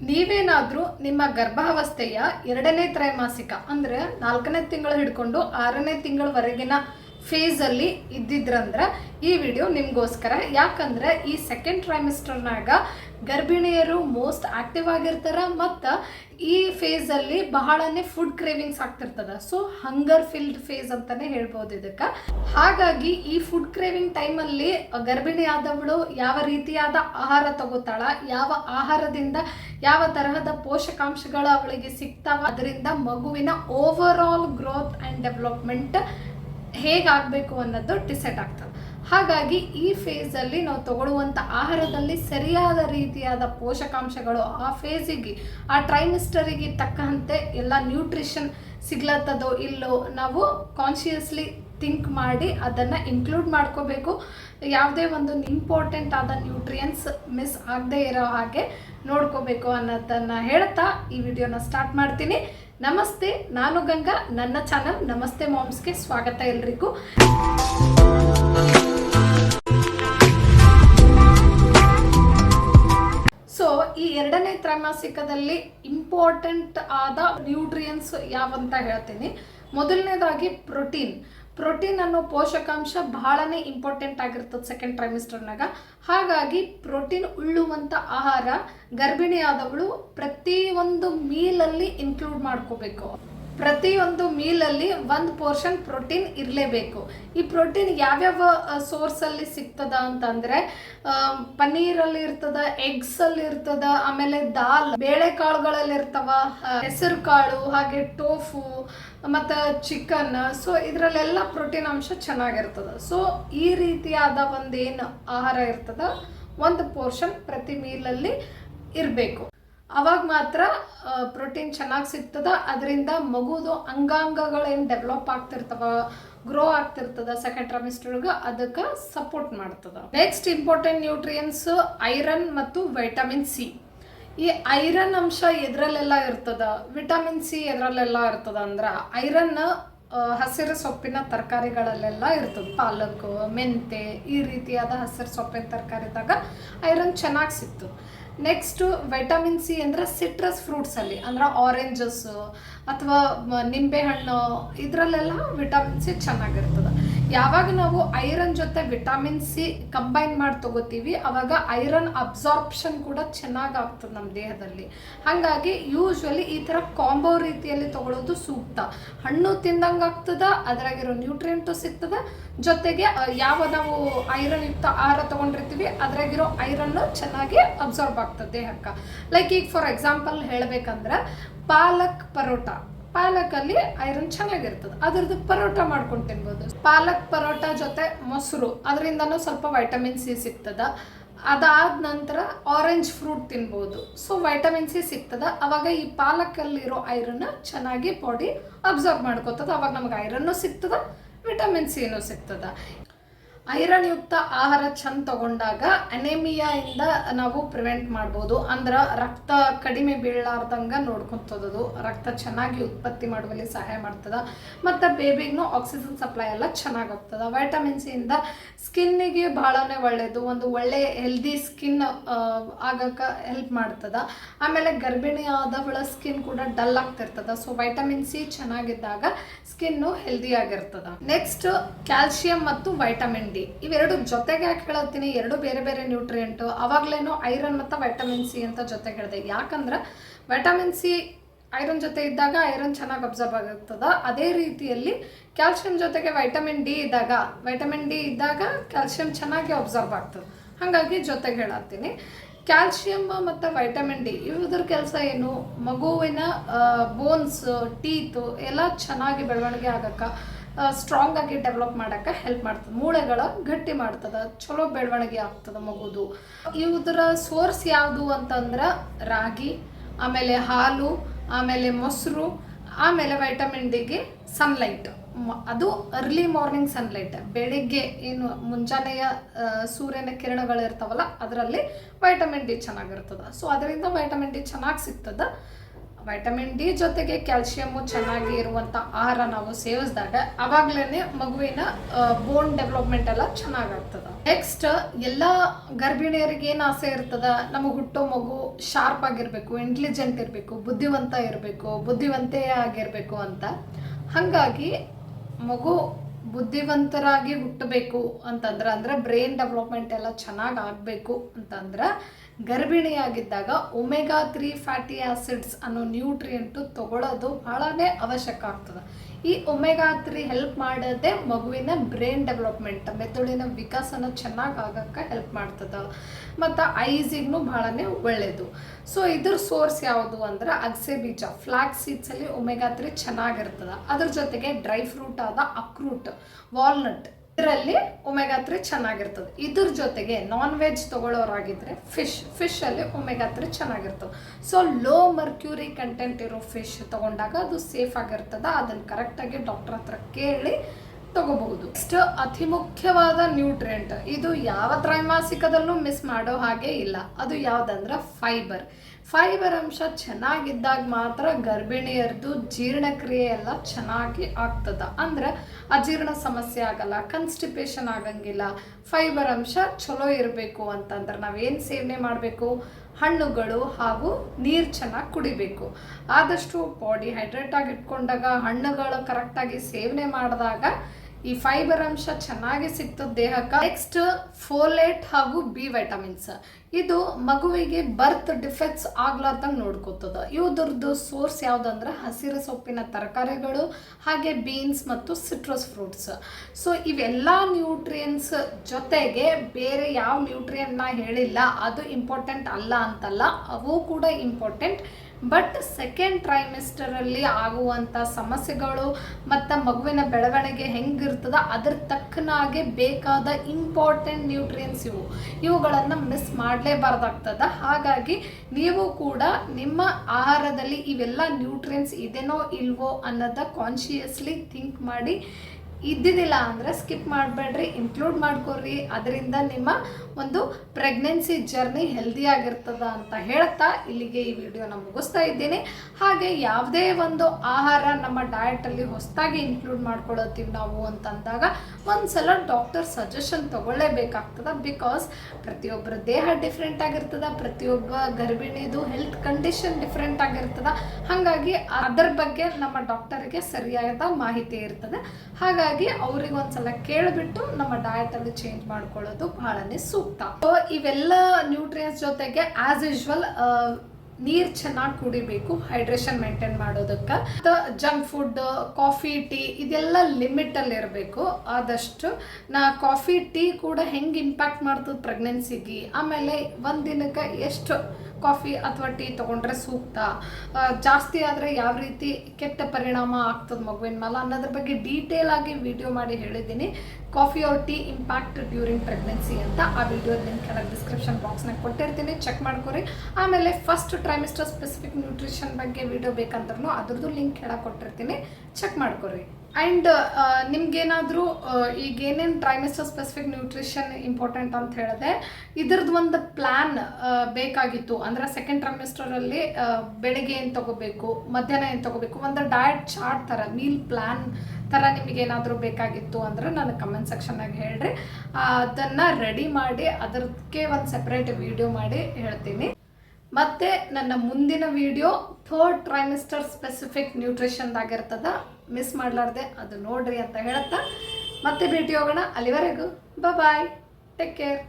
ನೀವೇನಾದರೂ ನಿಮ್ಮ ಗರ್ಭಾವಸ್ಥೆಯ ಎರಡನೇ ತ್ರೈಮಾಸಿಕ ಅಂದರೆ ನಾಲ್ಕನೇ ತಿಂಗಳು ಹಿಡ್ಕೊಂಡು ಆರನೇ ತಿಂಗಳವರೆಗಿನ ಫೇಸಲ್ಲಿ ಇದ್ದಿದ್ರಂದ್ರೆ ಈ ವಿಡಿಯೋ ನಿಮಗೋಸ್ಕರ. ಯಾಕಂದ್ರೆ ಈ ಸೆಕೆಂಡ್ ಟ್ರೈಮಿಸ್ಟರ್ನಾಗ ಗರ್ಭಿಣಿಯರು ಮೋಸ್ಟ್ ಆಕ್ಟಿವ್ ಆಗಿರ್ತಾರೆ ಮತ್ತು ಈ ಫೇಸಲ್ಲಿ ಬಹಳನೇ ಫುಡ್ ಕ್ರೇವಿಂಗ್ಸ್ ಆಗ್ತಿರ್ತದ. ಸೊ ಹಂಗರ್ ಫಿಲ್ಡ್ ಫೇಸ್ ಅಂತಾನೆ ಹೇಳ್ಬೋದು ಇದಕ್ಕೆ. ಹಾಗಾಗಿ ಈ ಫುಡ್ ಕ್ರೇವಿಂಗ್ ಟೈಮಲ್ಲಿ ಗರ್ಭಿಣಿ ಆದವಳು ಯಾವ ರೀತಿಯಾದ ಆಹಾರ ತಗೋತಾಳ, ಯಾವ ಆಹಾರದಿಂದ ಯಾವ ತರಹದ ಪೋಷಕಾಂಶಗಳು ಅವಳಿಗೆ ಸಿಗ್ತಾವ, ಅದರಿಂದ ಮಗುವಿನ overall growth and development ಹೇಗಾಗಬೇಕು ಅನ್ನೋದು ಡಿಸೈಡ್ ಆಗ್ತದೆ. ಹಾಗಾಗಿ ಈ ಫೇಸಲ್ಲಿ ನಾವು ತಗೊಳ್ಳುವಂಥ ಆಹಾರದಲ್ಲಿ ಸರಿಯಾದ ರೀತಿಯಾದ ಪೋಷಕಾಂಶಗಳು ಆ ಫೇಸಿಗೆ ಆ ಟ್ರೈಮಿಸ್ಟರಿಗೆ ತಕ್ಕಂತೆ ಎಲ್ಲ ನ್ಯೂಟ್ರಿಷನ್ ಸಿಗ್ಲತ್ತದೋ ಇಲ್ಲೋ ನಾವು ಕಾನ್ಷಿಯಸ್ಲಿ ಥಿಂಕ್ ಮಾಡಿ ಅದನ್ನು ಇನ್ಕ್ಲೂಡ್ ಮಾಡ್ಕೋಬೇಕು. ಯಾವುದೇ ಒಂದು ಇಂಪಾರ್ಟೆಂಟ್ ಆದ ನ್ಯೂಟ್ರಿಯನ್ಸ್ ಮಿಸ್ ಆಗದೆ ಇರೋ ಹಾಗೆ ನೋಡ್ಕೋಬೇಕು ಅನ್ನೋದನ್ನು ಹೇಳ್ತಾ ಈ ವಿಡಿಯೋನ ಸ್ಟಾರ್ಟ್ ಮಾಡ್ತೀನಿ. ನಮಸ್ತೆ, ನಾನು ಗಂಗಾ, ನನ್ನ ಚಾನಲ್ ನಮಸ್ತೆ ಮಾಮ್ಸ್ಗೆ ಸ್ವಾಗತ ಎಲ್ರಿಗೂ. ಸೊ ಈ ಎರಡನೇ ತ್ರೈಮಾಸಿಕದಲ್ಲಿ ಇಂಪಾರ್ಟೆಂಟ್ ಆದ ನ್ಯೂಟ್ರಿಯನ್ಸ್ ಯಾವಂತ ಹೇಳ್ತೀನಿ. ಮೊದಲನೇದಾಗಿ ಪ್ರೋಟೀನ್ ಪ್ರೋಟೀನ್ ಅನ್ನೋ ಪೋಷಕಾಂಶ ಬಹಳನೇ ಇಂಪಾರ್ಟೆಂಟ್ ಆಗಿರ್ತದೆ ಸೆಕೆಂಡ್ ಟ್ರೈಮಿಸ್ಟರ್ನಾಗ ಹಾಗಾಗಿ ಪ್ರೋಟೀನ್ ಉಳ್ಳುವಂಥ ಆಹಾರ ಗರ್ಭಿಣಿಯಾದವಳು ಪ್ರತಿಯೊಂದು ಮೀಲಲ್ಲಿ ಇನ್ಕ್ಲೂಡ್ ಮಾಡ್ಕೋಬೇಕು. ಪ್ರತಿಯೊಂದು ಮೀಲಲ್ಲಿ ಒಂದು ಪೋರ್ಷನ್ ಪ್ರೋಟೀನ್ ಇರಲೇಬೇಕು. ಈ ಪ್ರೋಟೀನ್ ಯಾವ್ಯಾವ ಸೋರ್ಸಲ್ಲಿ ಸಿಗ್ತದ ಅಂತಂದರೆ ಪನ್ನೀರಲ್ಲಿ ಇರ್ತದ ಎಗ್ಸಲ್ಲಿ ಇರ್ತದ, ಆಮೇಲೆ ದಾಲ್, ಬೇಳೆಕಾಳುಗಳಲ್ಲಿ ಇರ್ತವ ಹೆಸರು ಕಾಳು ಹಾಗೆ ಟೋಫು ಮತ್ತು ಚಿಕನ್ ಸೊ ಇದರಲ್ಲೆಲ್ಲ ಪ್ರೋಟೀನ್ ಅಂಶ ಚೆನ್ನಾಗಿರ್ತದ. ಸೊ ಈ ರೀತಿಯಾದ ಒಂದು ಏನು ಆಹಾರ ಇರ್ತದ, ಒಂದು ಪೋರ್ಷನ್ ಪ್ರತಿ ಮೀಲಲ್ಲಿ ಇರಬೇಕು. ಅವಾಗ ಮಾತ್ರ ಪ್ರೋಟೀನ್ ಚೆನ್ನಾಗಿ ಸಿಗ್ತದ. ಅದರಿಂದ ಮಗುದು ಅಂಗಾಂಗಗಳೇನು ಡೆವಲಪ್ ಆಗ್ತಿರ್ತವ ಗ್ರೋ ಆಗ್ತಿರ್ತದ ಸೆಕೆಂಡ್ ಟ್ರಮಿಸ್ಟರ್ಗೆ ಅದಕ್ಕೆ ಸಪೋರ್ಟ್ ಮಾಡ್ತದ. ನೆಕ್ಸ್ಟ್ ಇಂಪಾರ್ಟೆಂಟ್ ನ್ಯೂಟ್ರಿಯನ್ಸ್ ಐರನ್ ಮತ್ತು ವೈಟಮಿನ್ ಸಿ ಈ ಐರನ್ ಅಂಶ ಎದ್ರಲ್ಲೆಲ್ಲ ಇರ್ತದ ವಿಟಮಿನ್ ಸಿ ಎದ್ರಲ್ಲೆಲ್ಲ ಇರ್ತದ ಅಂದ್ರೆ ಐರನ್ ಹಸಿರು ಸೊಪ್ಪಿನ ತರಕಾರಿಗಳಲ್ಲೆಲ್ಲ ಇರ್ತದೆ. ಪಾಲಕ್, ಮೆಂತೆ ಈ ರೀತಿಯಾದ ಹಸಿರು ಸೊಪ್ಪಿನ ತರಕಾರಿದಾಗ ಐರನ್ ಚೆನ್ನಾಗಿ ಸಿಕ್ತು ನೆಕ್ಸ್ಟು ವಿಟಮಿನ್ ಸಿ ಅಂದ್ರೆ ಸಿಟ್ರಸ್ ಫ್ರೂಟ್ಸಲ್ಲಿ ಅಂದ್ರೆ ಆರೆಂಜಸ್ ಅಥವಾ ನಿಂಬೆಹಣ್ಣು ಇದರಲ್ಲೆಲ್ಲ ವಿಟಮಿನ್ ಸಿ ಚೆನ್ನಾಗಿರ್ತದೆ. ಯಾವಾಗ ನಾವು ಐರನ್ ಜೊತೆ ವಿಟಮಿನ್ ಸಿ ಕಂಬೈನ್ ಮಾಡಿ ತಗೋತೀವಿ, ಅವಾಗ ಐರನ್ ಅಬ್ಸಾರ್ಪ್ಷನ್ ಕೂಡ ಚೆನ್ನಾಗಿ ಆಗ್ತದೆ ನಮ್ಮ ದೇಹದಲ್ಲಿ. ಹಾಗಾಗಿ ಯೂಶ್ವಲಿ ಈ ಥರ ಕಾಂಬೋ ರೀತಿಯಲ್ಲಿ ತಗೊಳ್ಳೋದು ಸೂಕ್ತ. ಹಣ್ಣು ತಿಂದಂಗೆ ಆಗ್ತದ, ಅದ್ರಾಗಿರೋ ನ್ಯೂಟ್ರಿಯೆಂಟು ಸಿಗ್ತದೆ, ಜೊತೆಗೆ ಯಾವ ನಾವು ಐರನ್ ಯುಕ್ತ ಆಹಾರ ತಗೊಂಡಿರ್ತೀವಿ, ಅದರಾಗಿರೋ ಐರನ್ನು ಚೆನ್ನಾಗಿ ಅಬ್ಸಾರ್ಬ್ ಆಗ್ತದೆ ದೇಹಕ್ಕೆ. ಲೈಕ್ ಈಗ ಫಾರ್ ಎಕ್ಸಾಂಪಲ್ ಹೇಳಬೇಕಂದ್ರೆ, ಪಾಲಕ್ ಪರೋಟ. ಪಾಲಕಲ್ಲಿ ಐರನ್ ಚೆನ್ನಾಗಿರ್ತದೆ. ಅದ್ರದ್ದು ಪರೋಟ ಮಾಡ್ಕೊಂಡು ತಿನ್ಬೋದು. ಪಾಲಕ್ ಪರೋಟ ಜೊತೆ ಮೊಸರು, ಅದರಿಂದನೂ ಸ್ವಲ್ಪ ವೈಟಮಿನ್ ಸಿ ಸಿಗ್ತದ. ಅದಾದ ನಂತರ ಆರೆಂಜ್ ಫ್ರೂಟ್ ತಿನ್ಬೋದು. ಸೊ ವೈಟಮಿನ್ ಸಿ ಸಿಗ್ತದ. ಅವಾಗ ಈ ಪಾಲಕಲ್ಲಿರೋ ಐರನ್ ಚೆನ್ನಾಗಿ ಬಾಡಿ ಅಬ್ಸರ್ವ್ ಮಾಡ್ಕೋತದ. ಅವಾಗ ನಮ್ಗೆ ಐರನ್ನು ಸಿಗ್ತದ ವಿಟಮಿನ್ ಸಿನೂ ಸಿಗ್ತದ. ಐರನ್ ಯುಕ್ತ ಆಹಾರ ಚಂದ ತಗೊಂಡಾಗ ಅನೇಮಿಯಾಯಿಂದ ನಾವು ಪ್ರಿವೆಂಟ್ ಮಾಡ್ಬೋದು. ಅಂದ್ರೆ ರಕ್ತ ಕಡಿಮೆ ಬೀಳಲಾರ್ದಂಗೆ ನೋಡ್ಕೊಂತದದು. ರಕ್ತ ಚೆನ್ನಾಗಿ ಉತ್ಪತ್ತಿ ಮಾಡುವಲ್ಲಿ ಸಹಾಯ ಮಾಡ್ತದ. ಮತ್ತು ಬೇಬಿಗೂ ಆಕ್ಸಿಜನ್ ಸಪ್ಲೈ ಎಲ್ಲ ಚೆನ್ನಾಗಿ ವೈಟಮಿನ್ ಸಿಯಿಂದ ಸ್ಕಿನ್ನಿಗೆ ಭಾಳನೇ ಒಳ್ಳೆಯದು ಒಂದು ಒಳ್ಳೆ ಹೆಲ್ದಿ ಸ್ಕಿನ್ ಆಗಕ್ಕೆ ಹೆಲ್ಪ್ ಮಾಡ್ತದ. ಆಮೇಲೆ ಗರ್ಭಿಣಿ ಆದವಳ ಸ್ಕಿನ್ ಕೂಡ ಡಲ್ ಆಗ್ತಿರ್ತದ. ಸೊ ವೈಟಮಿನ್ ಸಿ ಚೆನ್ನಾಗಿದ್ದಾಗ ಸ್ಕಿನ್ನು ಆಗಿರ್ತದ. ನೆಕ್ಸ್ಟ್ ಕ್ಯಾಲ್ಸಿಯಂ ಮತ್ತು ವೈಟಮಿನ್ ಡಿ ಇವೆರಡು ಜೊತೆಗೆ ಯಾಕೆ ಹೇಳತ್ತೀನಿ ಎರಡು ಬೇರೆ ಬೇರೆ ನ್ಯೂಟ್ರಿಯೆಂಟು ಅವಾಗಲೇನೋ ಐರನ್ ಮತ್ತು ವೈಟಮಿನ್ ಸಿ ಅಂತ ಜೊತೆಗೆ ಹೇಳಿದೆ ಯಾಕಂದ್ರೆ ವೈಟಮಿನ್ ಸಿ ಐರನ್ ಜೊತೆ ಇದ್ದಾಗ ಐರನ್ ಚೆನ್ನಾಗಿ ಅಬ್ಸರ್ವ್ ಆಗುತ್ತದ. ಅದೇ ರೀತಿಯಲ್ಲಿ ಕ್ಯಾಲ್ಸಿಯಂ ಜೊತೆಗೆ ವೈಟಮಿನ್ ಡಿ ಇದ್ದಾಗ ವೈಟಮಿನ್ ಡಿ ಇದ್ದಾಗ ಕ್ಯಾಲ್ಸಿಯಂ ಚೆನ್ನಾಗಿ ಅಬ್ಸರ್ವ್ ಆಗ್ತದೆ. ಹಾಗಾಗಿ ಜೊತೆಗೆ ಹೇಳತ್ತೀನಿ. ಕ್ಯಾಲ್ಸಿಯಂ ಮತ್ತು ವೈಟಮಿನ್ ಡಿ ಇವುದ್ರ ಕೆಲಸ ಏನು? ಮಗುವಿನ ಬೋನ್ಸ್ ಟೀತು ಎಲ್ಲ ಚೆನ್ನಾಗಿ ಬೆಳವಣಿಗೆ ಆಗಕ್ಕೆ. ಸ್ಟ್ರಾಂಗ್ ಆಗಿ ಡೆವಲಪ್ ಮಾಡೋಕೆ ಹೆಲ್ಪ್ ಮಾಡ್ತದೆ. ಮೂಳೆಗಳ ಗಟ್ಟಿ ಮಾಡ್ತದೆ. ಚಲೋ ಬೆಳವಣಿಗೆ ಆಗ್ತದೆ ಮಗುದು. ಇವುದರ ಸೋರ್ಸ್ ಯಾವುದು ಅಂತಂದ್ರೆ ರಾಗಿ, ಆಮೇಲೆ ಹಾಲು, ಆಮೇಲೆ ಮೊಸರು, ಆಮೇಲೆ ವೈಟಮಿನ್ ಡಿಗೆ ಸನ್ಲೈಟ್ ಅದು ಅರ್ಲಿ ಮಾರ್ನಿಂಗ್ ಸನ್ಲೈಟ್ ಬೆಳಿಗ್ಗೆ ಏನು ಮುಂಜಾನೆಯ ಸೂರ್ಯನ ಕಿರಣಗಳು ಇರ್ತಾವಲ್ಲ, ಅದರಲ್ಲಿ ವೈಟಮಿನ್ ಡಿ ಚೆನ್ನಾಗಿರ್ತದೆ. ಸೊ ಅದರಿಂದ ವೈಟಮಿನ್ ಡಿ ಚೆನ್ನಾಗಿ ಸಿಗ್ತದೆ. ವೈಟಮಿನ್ ಡಿ ಜೊತೆಗೆ ಕ್ಯಾಲ್ಸಿಯಮ್ಮು ಚೆನ್ನಾಗಿ ಇರುವಂಥ ಆಹಾರ ನಾವು ಸೇವಿಸಿದಾಗ ಅವಾಗ್ಲೇ ಮಗುವಿನ ಬೋನ್ ಡೆವಲಪ್ಮೆಂಟ್ ಎಲ್ಲ ಚೆನ್ನಾಗಾಗ್ತದೆ. ನೆಕ್ಸ್ಟ್ ಎಲ್ಲ ಗರ್ಭಿಣಿಯರಿಗೆ ಏನು ಆಸೆ ಇರ್ತದ? ನಮಗೆ ಹುಟ್ಟೋ ಮಗು ಶಾರ್ಪ್ ಆಗಿರಬೇಕು ಇಂಟೆಲಿಜೆಂಟ್ ಇರಬೇಕು, ಬುದ್ಧಿವಂತ ಇರಬೇಕು, ಬುದ್ಧಿವಂತೆ ಆಗಿರಬೇಕು ಅಂತ. ಹಾಗಾಗಿ ಮಗು ಬುದ್ಧಿವಂತರಾಗಿ ಹುಟ್ಟಬೇಕು ಅಂತಂದ್ರೆ, ಅಂದ್ರೆ ಬ್ರೈನ್ ಡೆವಲಪ್ಮೆಂಟ್ ಎಲ್ಲ ಚೆನ್ನಾಗಿ ಆಗಬೇಕು ಅಂತಂದ್ರೆ ಗರ್ಭಿಣಿಯಾಗಿದ್ದಾಗ ಒಮೆಗಾ ತ್ರೀ ಫ್ಯಾಟಿ ಆಸಿಡ್ಸ್ ಅನ್ನೋ ನ್ಯೂಟ್ರಿಯೆಂಟು ತಗೊಳ್ಳೋದು ಭಾಳನೇ ಅವಶ್ಯಕ ಆಗ್ತದೆ. ಈ ಒಮೆಗಾ ತ್ರೀ ಹೆಲ್ಪ್ ಮಾಡೋದೇ ಮಗುವಿನ ಬ್ರೈನ್ ಡೆವಲಪ್ಮೆಂಟ್, ಮೆದುಳಿನ ವಿಕಾಸನ ಚೆನ್ನಾಗಿ ಆಗಕ್ಕೆ ಹೆಲ್ಪ್ ಮಾಡ್ತದೆ. ಮತ್ತು ಐಸಿಗೂ ಭಾಳನೇ ಒಳ್ಳೆಯದು ಸೊ ಇದ್ರ ಸೋರ್ಸ್ ಯಾವುದು ಅಂದ್ರೆ ಅಗಸೆ ಬೀಜ. ಫ್ಲಾಕ್ ಸೀಡ್ಸಲ್ಲಿ ಒಮೆಗಾ ತ್ರೀ ಚೆನ್ನಾಗಿರ್ತದೆ. ಅದ್ರ ಜೊತೆಗೆ ಡ್ರೈ ಫ್ರೂಟ್ ಆದ ಅಕ್ರೂಟ್, ವಾಲ್ನಟ್. ಇದರಲ್ಲಿ ಒಮೆಗಾ ತ್ರೀ ಚೆನ್ನಾಗಿರ್ತದೆ. ಇದ್ರ ಜೊತೆಗೆ ನಾನ್ ವೆಜ್ ತಗೊಳ್ಳೋರಾಗಿದ್ರೆ ಫಿಶ್ ಅಲ್ಲಿ ಒಮೆಗಾ ತ್ರೀ ಚೆನ್ನಾಗಿರ್ತದೆ. ಸೊ ಲೋ ಮರ್ಕ್ಯೂರಿ ಕಂಟೆಂಟ್ ಇರೋ ಫಿಶ್ ತಗೊಂಡಾಗ ಅದು ಸೇಫ್ ಆಗಿರ್ತದೆ. ಅದನ್ನು ಕರೆಕ್ಟಾಗಿ ಡಾಕ್ಟರ್ ಹತ್ರ ಕೇಳಿ ತಗೋಬಹುದು. ನೆಕ್ಸ್ಟ್ ಅತಿ ಮುಖ್ಯವಾದ ನ್ಯೂಟ್ರಿಯೆಂಟ್ ಇದು ಯಾವ ತ್ರೈಮಾಸಿಕದಲ್ಲೂ ಮಿಸ್ ಮಾಡೋ ಹಾಗೆ ಇಲ್ಲ. ಅದು ಯಾವುದಂದ್ರೆ ಫೈಬರ್ ಫೈಬರ್ ಅಂಶ ಚೆನ್ನಾಗಿದ್ದಾಗ ಮಾತ್ರ ಗರ್ಭಿಣಿಯರದು ಜೀರ್ಣಕ್ರಿಯೆ ಎಲ್ಲ ಚೆನ್ನಾಗಿ ಆಗ್ತದ. ಅಂದ್ರೆ ಅಜೀರ್ಣ ಸಮಸ್ಯೆ ಆಗಲ್ಲ ಕನ್ಸ್ಟಿಪೇಷನ್ ಆಗಂಗಿಲ್ಲ, ಫೈಬರ್ ಅಂಶ ಚಲೋ ಇರಬೇಕು ಅಂತಂದ್ರೆ ನಾವೇನು ಸೇವನೆ ಮಾಡಬೇಕು? ಹಣ್ಣುಗಳು ಹಾಗೂ ನೀರು ಚೆನ್ನಾಗಿ ಕುಡಿಬೇಕು. ಆದಷ್ಟು ಬಾಡಿ ಹೈಡ್ರೇಟ್ ಆಗಿ ಇಟ್ಕೊಂಡಾಗ ಹಣ್ಣುಗಳು ಕರೆಕ್ಟಾಗಿ ಸೇವನೆ ಮಾಡಿದಾಗ ಈ ಫೈಬರ್ ಅಂಶ ಚೆನ್ನಾಗಿ ಸಿಗ್ತದೆ ದೇಹಕ್ಕೆ. ನೆಕ್ಸ್ಟ್ ಫೋಲೇಟ್ ಹಾಗೂ ಬಿ ವೈಟಮಿನ್ಸ್ ಇದು ಮಗುವಿಗೆ ಬರ್ತ್ ಡಿಫೆಕ್ಟ್ಸ್ ಆಗ್ಲಾರ್ದಂಗೆ ನೋಡ್ಕೋತದ. ಇವುದ್ರದ್ದು ಸೋರ್ಸ್ ಯಾವುದಂದ್ರೆ ಹಸಿರು ಸೊಪ್ಪಿನ ತರಕಾರಿಗಳು, ಹಾಗೆ ಬೀನ್ಸ್ ಮತ್ತು ಸಿಟ್ರಸ್ ಫ್ರೂಟ್ಸ್ ಸೊ ಇವೆಲ್ಲ ನ್ಯೂಟ್ರಿಯನ್ಸ್ ಜೊತೆಗೆ ಬೇರೆ ಯಾವ ನ್ಯೂಟ್ರಿಯನ್ನ ಹೇಳಿಲ್ಲ, ಅದು ಇಂಪಾರ್ಟೆಂಟ್ ಅಲ್ಲ ಅಂತಲ್ಲ, ಅವು ಕೂಡ ಇಂಪಾರ್ಟೆಂಟ್ ಬಟ್ ಸೆಕೆಂಡ್ ಟ್ರೈಮಿಸ್ಟರಲ್ಲಿ ಆಗುವಂಥ ಸಮಸ್ಯೆಗಳು ಮತ್ತು ಮಗುವಿನ ಬೆಳವಣಿಗೆ ಹೆಂಗಿರ್ತದ, ಅದ್ರ ತಕ್ಕನಾಗೆ ಬೇಕಾದ ಇಂಪಾರ್ಟೆಂಟ್ ನ್ಯೂಟ್ರಿಯನ್ಸ್ ಇವು. ಇವುಗಳನ್ನು ಮಿಸ್ ಮಾಡಲೇಬಾರ್ದಾಗ್ತದ. ಹಾಗಾಗಿ ನೀವು ಕೂಡ ನಿಮ್ಮ ಆಹಾರದಲ್ಲಿ ಇವೆಲ್ಲ ನ್ಯೂಟ್ರಿಯನ್ಸ್ ಇದೆನೋ ಇಲ್ವೋ ಅನ್ನೋದ ಕಾನ್ಶಿಯಸ್ಲಿ ಥಿಂಕ್ ಮಾಡಿ ಇದ್ದಿದ್ದಿಲ್ಲ ಅಂದರೆ ಸ್ಕಿಪ್ ಮಾಡಬೇಡ್ರಿ ಇನ್ಕ್ಲೂಡ್ ಮಾಡ್ಕೊರಿ ಅದರಿಂದ ನಿಮ್ಮ ಒಂದು ಪ್ರೆಗ್ನೆನ್ಸಿ ಜರ್ನಿ ಹೆಲ್ದಿಯಾಗಿರ್ತದ ಅಂತ ಹೇಳ್ತಾ ಇಲ್ಲಿಗೆ ಈ ವಿಡಿಯೋನ ಮುಗಿಸ್ತಾ ಇದ್ದೀನಿ. ಹಾಗೆ ಯಾವುದೇ ಒಂದು ಆಹಾರ ನಮ್ಮ ಡಯಟಲ್ಲಿ ಹೊಸದಾಗಿ ಇನ್ಕ್ಲೂಡ್ ಮಾಡ್ಕೊಳತ್ತೀವಿ ನಾವು ಅಂತಂದಾಗ ಒಂದ್ಸಲ ಡಾಕ್ಟರ್ ಸಜೆಷನ್ ತಗೊಳ್ಳೇಬೇಕಾಗ್ತದ ಬಿಕಾಸ್ ಪ್ರತಿಯೊಬ್ಬರ ದೇಹ ಡಿಫ್ರೆಂಟ್ ಆಗಿರ್ತದೆ, ಪ್ರತಿಯೊಬ್ಬ ಗರ್ಭಿಣಿದು ಹೆಲ್ತ್ ಕಂಡೀಷನ್ ಡಿಫ್ರೆಂಟ್ ಆಗಿರ್ತದ. ಹಾಗಾಗಿ ಅದರ ಬಗ್ಗೆ ನಮ್ಮ ಡಾಕ್ಟರ್ಗೆ ಸರಿಯಾದ ಮಾಹಿತಿ ಇರ್ತದೆ. ಹಾಗಾಗಿ ಅವ್ರಿಗೆ ಒಂದ್ಸಲ ಕೇಳಿಬಿಟ್ಟು ನಮ್ಮ ಡಯಟ್ ಅಲ್ಲಿ ಚೇಂಜ್ ಮಾಡ್ಕೊಳ್ಳೋದು ಬಹಳನೇ ಸೂಕ್ತ. ಇವೆಲ್ಲ ನ್ಯೂಟ್ರಿಯನ್ಸ್ ಜೊತೆಗೆ ಆಸ್ ಯೂಶ್ವಲ್ ನೀರು ಚೆನ್ನಾಗಿ ಕುಡಿಬೇಕು ಹೈಡ್ರೇಷನ್ ಮೇಂಟೈನ್ ಮಾಡೋದಕ್ಕೆ. ಜಂಕ್ ಫುಡ್ ಕಾಫಿ ಟೀ ಇದೆಲ್ಲ ಲಿಮಿಟಲ್ಲಿ ಇರಬೇಕು. ಆದಷ್ಟು ನಾ ಕಾಫಿ ಟೀ ಕೂಡ ಹೆಂಗೆ ಇಂಪ್ಯಾಕ್ಟ್ ಮಾಡ್ತದೆ ಪ್ರೆಗ್ನೆನ್ಸಿಗೆ ಆಮೇಲೆ ಒಂದು ದಿನಕ್ಕೆ ಎಷ್ಟು ಕಾಫಿ ಅಥವಾ ಟೀ ತೊಗೊಂಡ್ರೆ ಸೂಕ್ತ. ಜಾಸ್ತಿ ಆದರೆ ಯಾವ ರೀತಿ ಕೆಟ್ಟ ಪರಿಣಾಮ ಆಗ್ತದೆ ಮಗುವಿನ ಮೇಲೆ ಅನ್ನೋದ್ರ ಬಗ್ಗೆ ಡೀಟೇಲ್ ಆಗಿ ವಿಡಿಯೋ ಮಾಡಿ ಹೇಳಿದ್ದೀನಿ. Coffee or tea impact during pregnancy ಅಂತ ಆ ವಿಡಿಯೋ ಲಿಂಕ್ ಕೆಳಗೆ ಡಿಸ್ಕ್ರಿಪ್ಷನ್ ಬಾಕ್ಸ್ನಾಗ ಕೊಟ್ಟಿರ್ತೀನಿ. ಚೆಕ್ ಮಾಡ್ಕೊರಿ. ಆಮೇಲೆ ಫಸ್ಟ್ ಟ್ರೈಮಿಸ್ಟರ್ ಸ್ಪೆಸಿಫಿಕ್ ನ್ಯೂಟ್ರಿಷನ್ ಬಗ್ಗೆ ವಿಡಿಯೋ ಬೇಕಂದ್ರೂ ಅದ್ರದ್ದು ಲಿಂಕ್ ಕೆಳಗೆ ಕೊಟ್ಟಿರ್ತೀನಿ. ಚೆಕ್ ಮಾಡ್ಕೊರಿ. ಆ್ಯಂಡ್ ನಿಮ್ಗೇನಾದರೂ ಈಗ ಏನೇನು ಟ್ರೈಮೆಸ್ಟರ್ ಸ್ಪೆಸಿಫಿಕ್ ನ್ಯೂಟ್ರಿಷನ್ ಇಂಪಾರ್ಟೆಂಟ್ ಅಂತ ಹೇಳಿದೆ ಇದ್ರದ್ದು ಒಂದು ಪ್ಲ್ಯಾನ್ ಬೇಕಾಗಿತ್ತು. ಅಂದರೆ ಸೆಕೆಂಡ್ ಟ್ರೈಮೆಸ್ಟರಲ್ಲಿ ಬೆಳಿಗ್ಗೆ ಏನು ತಗೋಬೇಕು, ಮಧ್ಯಾಹ್ನ ಏನು ತಗೋಬೇಕು, ಒಂದು ಡಯಟ್ ಚಾರ್ಟ್ ಥರ ಮೀಲ್ ಪ್ಲ್ಯಾನ್ ಥರ ನಿಮಗೇನಾದರೂ ಬೇಕಾಗಿತ್ತು ಅಂದರೆ ನನಗೆ ಕಮೆಂಟ್ ಸೆಕ್ಷನ್ನಾಗ ಹೇಳ್ರಿ. ಅದನ್ನು ರೆಡಿ ಮಾಡಿ ಅದಕ್ಕೆ ಒಂದು ಸೆಪ್ರೇಟ್ ವಿಡಿಯೋ ಮಾಡಿ ಹೇಳ್ತೀನಿ. ಮತ್ತೆ ನನ್ನ ಮುಂದಿನ ವಿಡಿಯೋ ಥರ್ಡ್ ಟ್ರೈಮಿಸ್ಟರ್ ಸ್ಪೆಸಿಫಿಕ್ ನ್ಯೂಟ್ರಿಷನ್ದಾಗಿರ್ತದ ಮಿಸ್ ಮಾಡಲಾರ್ದೆ ಅದು ನೋಡ್ರಿ ಅಂತ ಹೇಳುತ್ತಾ. ಮತ್ತೆ ಭೇಟಿ ಹೋಗೋಣ. ಅಲ್ಲಿವರೆಗೂ ಬಾಯ್ ಟೇಕ್ ಕೇರ್